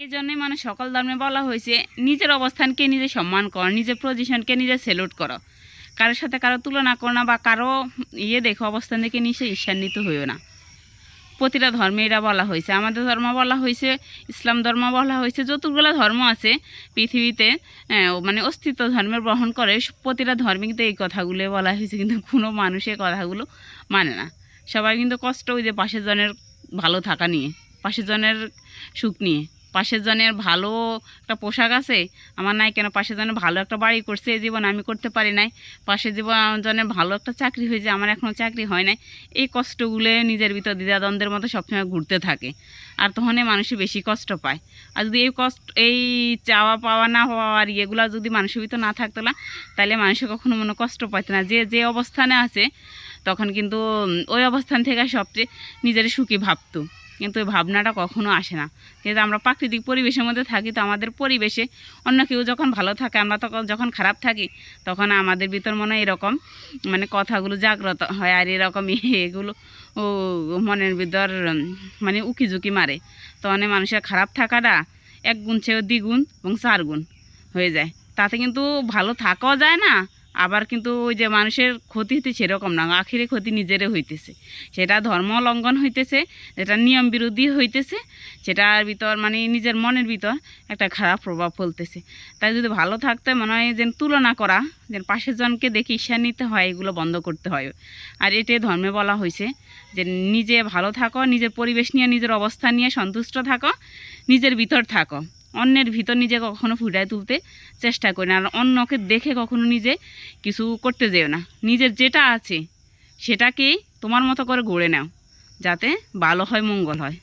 এই জন্যই মানে সকল ধর্মে বলা হয়েছে, নিজের অবস্থানকে নিজে সম্মান করো নিজের পজিশনকে নিজে সেলুট করো। কারোর সাথে কারও তুলনা করো না বা কারও ইয়ে দেখো, অবস্থান দেখে নিচে ঈর্ষান্বিত হইও না। প্রতিটা ধর্মে এটা বলা হয়েছে। আমাদের ধর্ম বলা হয়েছে, ইসলাম ধর্ম বলা হয়েছে, যতগুলো ধর্ম আছে পৃথিবীতে মানে অস্তিত্ব ধর্মের গ্রহণ করে, প্রতিটা ধর্মে কিন্তু এই কথাগুলো বলা হয়েছে, কিন্তু কোনো মানুষের কথাগুলো মানে না। সবাই কিন্তু কষ্ট ওই যে পাশের জনের ভালো থাকা নিয়ে, পাশের জনের সুখ নিয়ে। পাশের জনের ভালো একটা পোশাক আছে। আমার নাই কেন পাশের জনের ভালো একটা বাড়ি করছে, এই জীবন আমি করতে পারি নাই। পাশের জীবন জনের ভালো একটা চাকরি হয়েছে, আমার এখনও চাকরি হয় নাই। এই কষ্টগুলো নিজের ভিতর দ্বিধাদ্বন্দ্বের মতো সবসময় ঘুরতে থাকে। আর তখনই মানুষই বেশি কষ্ট পায়। আর যদি এই কষ্ট, এই চাওয়া পাওয়া না পাওয়ার ইয়েগুলো যদি মানুষের ভিতর না থাকতো না, তাহলে মানুষের কখনো মনে কষ্ট পাইতো না। যে যে অবস্থানে আছে, তখন কিন্তু ওই অবস্থান থেকে সবচেয়ে নিজের সুখী ভাবতো। কিন্তু ওই ভাবনাটা কখনো আসে না। কিন্তু আমরা প্রাকৃতিক পরিবেশের মধ্যে থাকি, তো আমাদের পরিবেশে অন্য কেউ যখন ভালো থাকে, আমরা তখন যখন খারাপ থাকি, তখন আমাদের ভিতর মনে হয় এরকম মানে কথাগুলো জাগ্রত হয় আর এরকম এগুলো ও মনের ভিতর মানে উকি ঝুঁকি মারে এই মানুষের খারাপ থাকাটা এক গুণ চেয়েও দ্বিগুণ এবং চার গুণ হয়ে যায়। তাতে কিন্তু ভালো থাকাও যায় না আবার কিন্তু ওই যে মানুষের ক্ষতি হইতে সেরকম না, আখিরে ক্ষতি নিজেরে হইতেছে। সেটা ধর্ম লঙ্ঘন হইতেছে, যেটা নিয়ম বিরোধী হইতেছে, সেটার ভিতর মানে নিজের মনের ভিতর একটা খারাপ প্রভাব ফেলতেছে। তাই যদি ভালো থাকতে মনে হয় যেন তুলনা করা, যেন পাশের জনকে দেখে ঈর্ষা নিতে হয়, এগুলো বন্ধ করতে হয়। আর এটাই ধর্মে বলা হয়েছে যে নিজে ভালো থাকো, নিজের পরিবেশ নিয়ে, নিজের অবস্থা নিয়ে সন্তুষ্ট থাকো, নিজের ভিতর থাকো। অন্যের ভিতর নিজে কখনো ফুটায় তুলতে চেষ্টা করি না। আর অন্যকে দেখে কখনো নিজে কিছু করতে যেও না। নিজের যেটা আছে সেটাকেই তোমার মতো করে গড়ে নাও, যাতে ভালো হয়, মঙ্গল হয়।